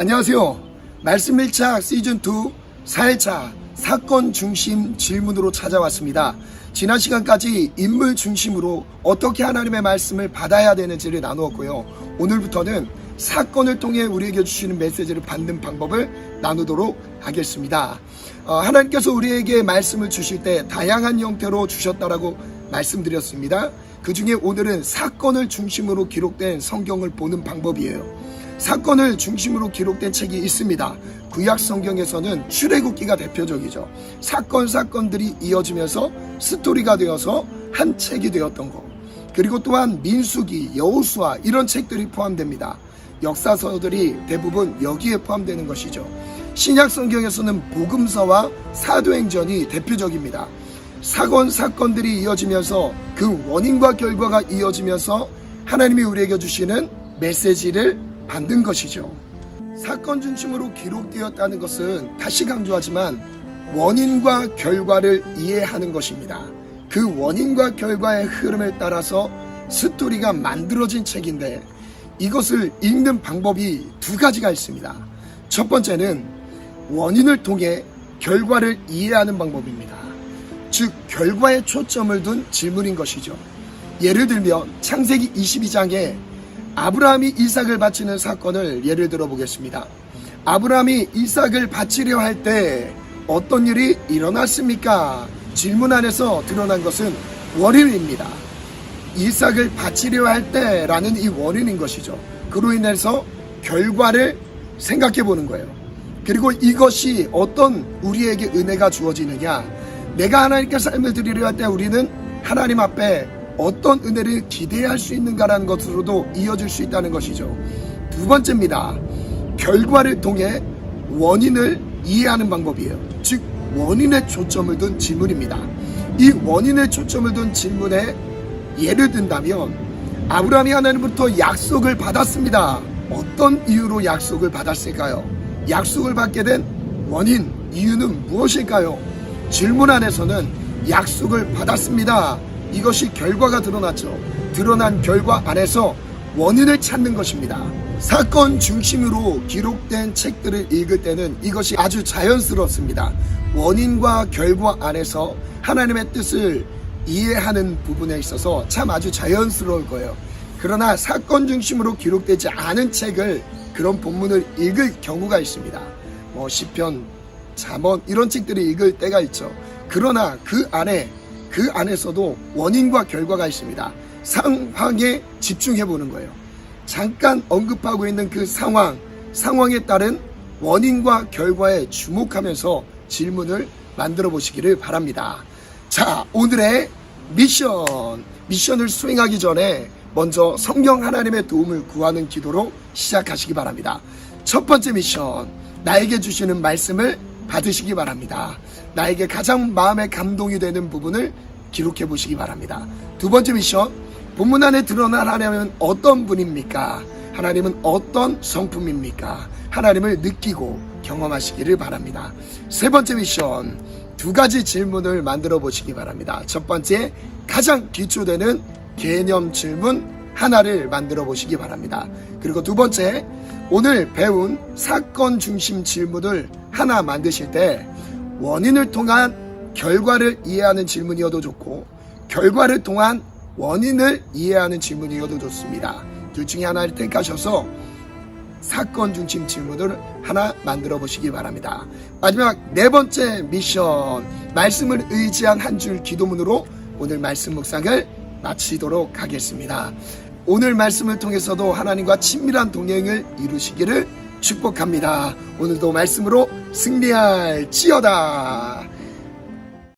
안녕하세요. 말씀 1차 시즌 2 4일차 사건 중심 질문으로 찾아왔습니다. 지난 시간까지 인물 중심으로 어떻게 하나님의 말씀을 받아야 되는지를 나누었고요. 오늘부터는 사건을 통해 우리에게 주시는 메시지를 받는 방법을 나누도록 하겠습니다. 어, 하나님께서 우리에게 말씀을 주실 때 다양한 형태로 주셨다라고 말씀드렸습니다. 그 중에 오늘은 사건을 중심으로 기록된 성경을 보는 방법이에요. 사건을 중심으로 기록된 책이 있습니다. 구약 성경에서는 출애굽기가 대표적이죠. 사건 사건들이 이어지면서 스토리가 되어서 한 책이 되었던 거. 그리고 또한 민수기, 여호수아 이런 책들이 포함됩니다. 역사서들이 대부분 여기에 포함되는 것이죠. 신약 성경에서는 복음서와 사도행전이 대표적입니다. 사건 사건들이 이어지면서 그 원인과 결과가 이어지면서 하나님이 우리에게 주시는 메시지를 받는 것이죠. 사건 중심으로 기록되었다는 것은 다시 강조하지만 원인과 결과를 이해하는 것입니다. 그 원인과 결과의 흐름을 따라서 스토리가 만들어진 책인데 이것을 읽는 방법이 두 가지가 있습니다. 첫 번째는 원인을 통해 결과를 이해하는 방법입니다. 즉, 결과에 초점을 둔 질문인 것이죠. 예를 들면 창세기 22장에 아브라함이 이삭을 바치는 사건을 예를 들어 보겠습니다. 아브라함이 이삭을 바치려 할 때 어떤 일이 일어났습니까? 질문 안에서 드러난 것은 원인입니다. 이삭을 바치려 할 때라는 이 원인인 것이죠. 그로 인해서 결과를 생각해 보는 거예요. 그리고 이것이 어떤 우리에게 은혜가 주어지느냐. 내가 하나님께 삶을 드리려 할 때 우리는 하나님 앞에 어떤 은혜를 기대할 수 있는가라는 것으로도 이어질 수 있다는 것이죠. 두 번째입니다. 결과를 통해 원인을 이해하는 방법이에요. 즉, 원인에 초점을 둔 질문입니다. 이 원인에 초점을 둔 질문에 예를 든다면, 아브라함이 하나님부터 약속을 받았습니다. 어떤 이유로 약속을 받았을까요? 약속을 받게 된 원인, 이유는 무엇일까요? 질문 안에서는 약속을 받았습니다. 이것이 결과가 드러났죠. 드러난 결과 안에서 원인을 찾는 것입니다. 사건 중심으로 기록된 책들을 읽을 때는 이것이 아주 자연스럽습니다. 원인과 결과 안에서 하나님의 뜻을 이해하는 부분에 있어서 참 아주 자연스러울 거예요. 그러나 사건 중심으로 기록되지 않은 책을 그런 본문을 읽을 경우가 있습니다. 뭐 시편, 잠언 이런 책들을 읽을 때가 있죠. 그러나 그 안에 그 안에서도 원인과 결과가 있습니다. 상황에 집중해 보는 거예요. 잠깐 언급하고 있는 그 상황, 상황에 따른 원인과 결과에 주목하면서 질문을 만들어 보시기를 바랍니다. 자, 오늘의 미션. 미션을 수행하기 전에 먼저 성경 하나님의 도움을 구하는 기도로 시작하시기 바랍니다. 첫 번째 미션. 나에게 주시는 말씀을 받으시기 바랍니다. 나에게 가장 마음에 감동이 되는 부분을 기록해 보시기 바랍니다. 두 번째 미션, 본문 안에 하나님은 어떤 분입니까? 하나님은 어떤 성품입니까? 하나님을 느끼고 경험하시기를 바랍니다. 세 번째 미션, 두 가지 질문을 만들어 보시기 바랍니다. 첫 번째, 가장 기초되는 개념 질문 하나를 만들어 보시기 바랍니다. 그리고 두 번째, 오늘 배운 사건 중심 질문을 하나 만드실 때 원인을 통한 결과를 이해하는 질문이어도 좋고 결과를 통한 원인을 이해하는 질문이어도 좋습니다. 둘 중에 하나를 택하셔서 사건 중심 질문을 하나 만들어 보시기 바랍니다. 마지막 네 번째 미션 말씀을 의지한 한 줄 기도문으로 오늘 말씀 묵상을 마치도록 하겠습니다. 오늘 말씀을 통해서도 하나님과 친밀한 동행을 이루시기를 축복합니다. 오늘도 말씀으로 승리할 지어다.